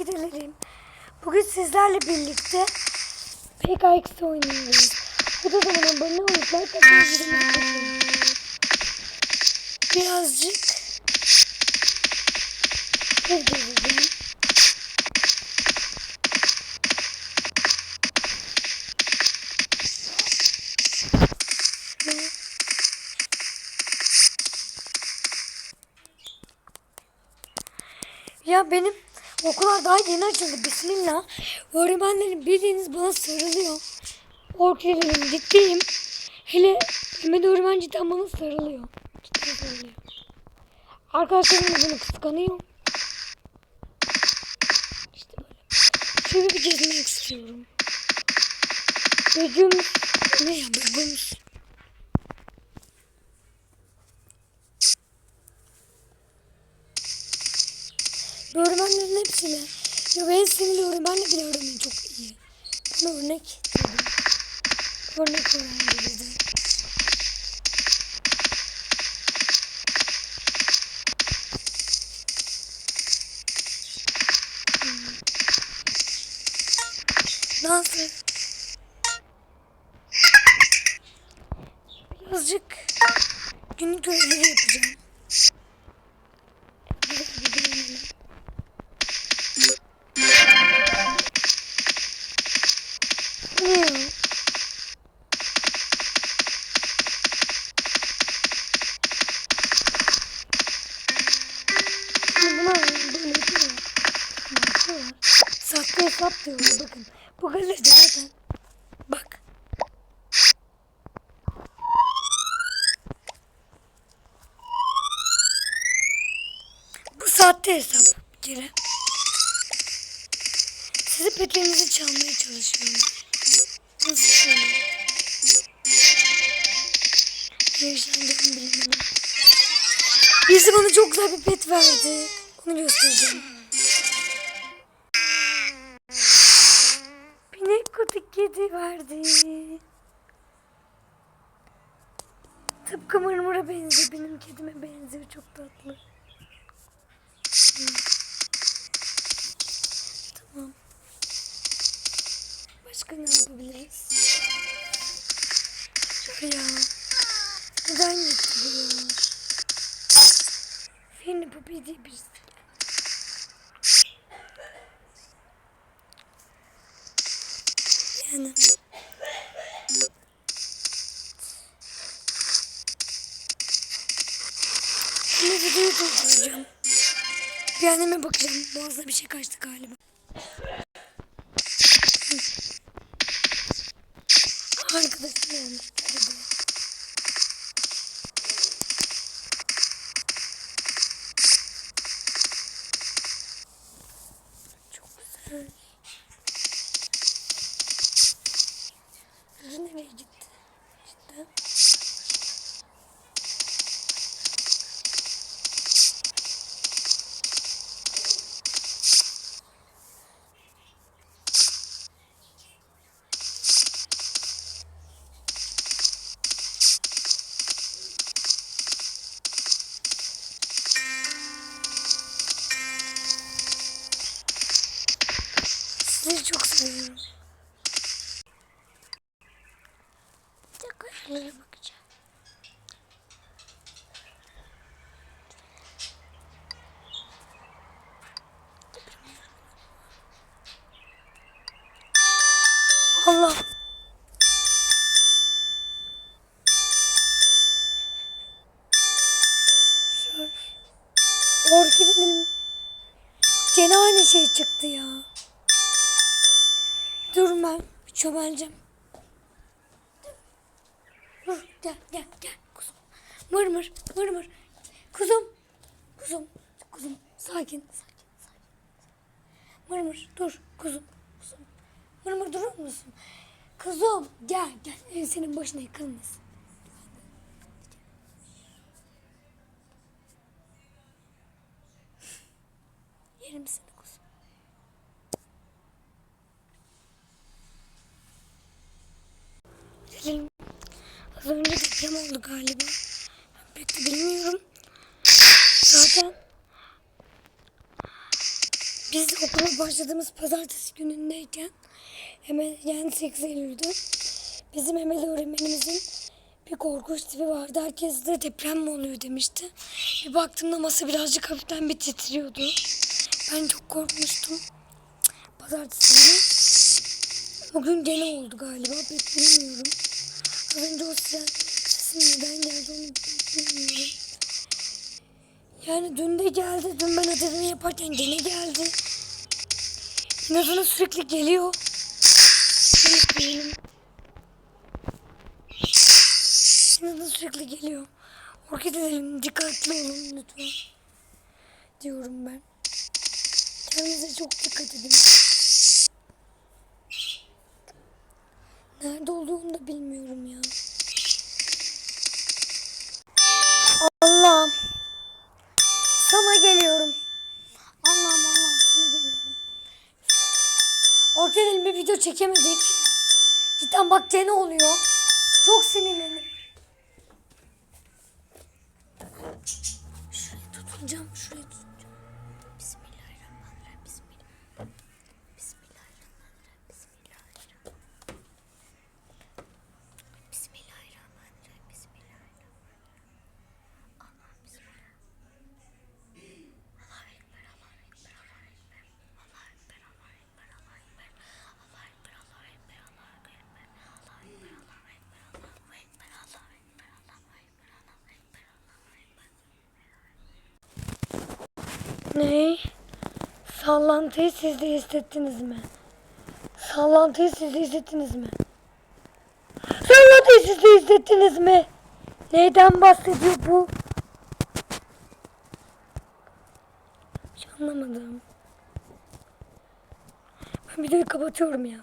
orkidelerim. Bugün sizlerle birlikte PKX oynuyoruz. Bu da zaman abone olup like atmayı. Birazcık bir gezeceğim. Ya benim okullar daha yeni açıldı. Bismillah. Öğretmenlerim bildiğiniz bana sarılıyor. Orkidelerim ciddiyim. Hele Mehmet öğretmen cidden bana sarılıyor. Cidden sarılıyor. Arkadaşlarım da beni kıskanıyor. İşte böyle. Şöyle bir gezmek istiyorum. Begüm. Ne ya? Öğretmenlerin hepsine. Ya ben sinirli öğretmenle bile öğrenmeyi çok iyi. Buna örnek dedim. Örnek. Hmm. Nasıl? Birazcık günlük görevleri yapacağım. Bakıyorlar. Sahte hesap diyorlar bakın. Bu galeride zaten. Bak. Bu sahte hesap bir kere. Sizi petlerinizi çalmaya çalışıyorum. Nasıl bilemedim. Birisi bana çok güzel bir pet verdi. Onu göstereceğim. Kedi verdi. Tıpkı mırmıra benziyor. Benim kedime benziyor. Çok tatlı. Tamam. Başka ne yapabiliriz? Şuraya. Neden gitti bu ya? Fini Puppy diye birisi. Yani. Şimdi videoyu durduracağım. Bir anneme bakacağım. Boğazda bir şey kaçtı galiba. Arkadaşım yanlış Yüzü nereye gitti? İşte. Sizleri çok seviyorum. Ayarlara bakacağım. Allah. Şöyle. Orkidenin gene aynı şey çıktı ya. Dur ben çömeleceğim. Gel gel gel kuzum. Mır mır mır mır. Kuzum. Kuzum. Kuzum. Sakin. Sakin. Sakin. Mır mır dur kuzum. Kuzum. Mır mır durur musun? Kuzum gel gel. Ev senin başına yıkılmasın. Yerim seni kuzum. Az önce deprem oldu galiba. Ben pek de bilmiyorum. Zaten Biz okula başladığımız pazartesi günündeyken hemen yani 8 Eylül'de bizim Emel öğretmenimizin bir korkunç tipi vardı. Herkes de deprem mi oluyor demişti. Bir baktığımda masa birazcık hafiften bir titriyordu. Ben çok korkmuştum. Pazartesi günü. Bugün gene oldu galiba. Pek bilmiyorum. Az önce o siren sesin neden geldi onu bilmiyorum. Yani dün de geldi. Dün ben ödevimi yaparken gene geldi. İnadına sürekli geliyor. Benim. İnadına sürekli geliyor. Edelim. Dikkatli olun lütfen. Diyorum ben. Kendinize çok dikkat edin. Nerede olduğunu da bilmiyorum ya. Allah'ım. Sana geliyorum. Allah'ım Allah'ım sana geliyorum. Orta bir video çekemedik. Cidden bak ne oluyor. Çok sinirlendim. Şuraya tutunacağım. Şuraya tutunacağım. Ne? Sallantıyı siz de hissettiniz mi? Sallantıyı siz de hissettiniz mi? Sallantıyı siz de hissettiniz mi? Neyden bahsediyor bu? Hiç anlamadım. Ben videoyu kapatıyorum ya.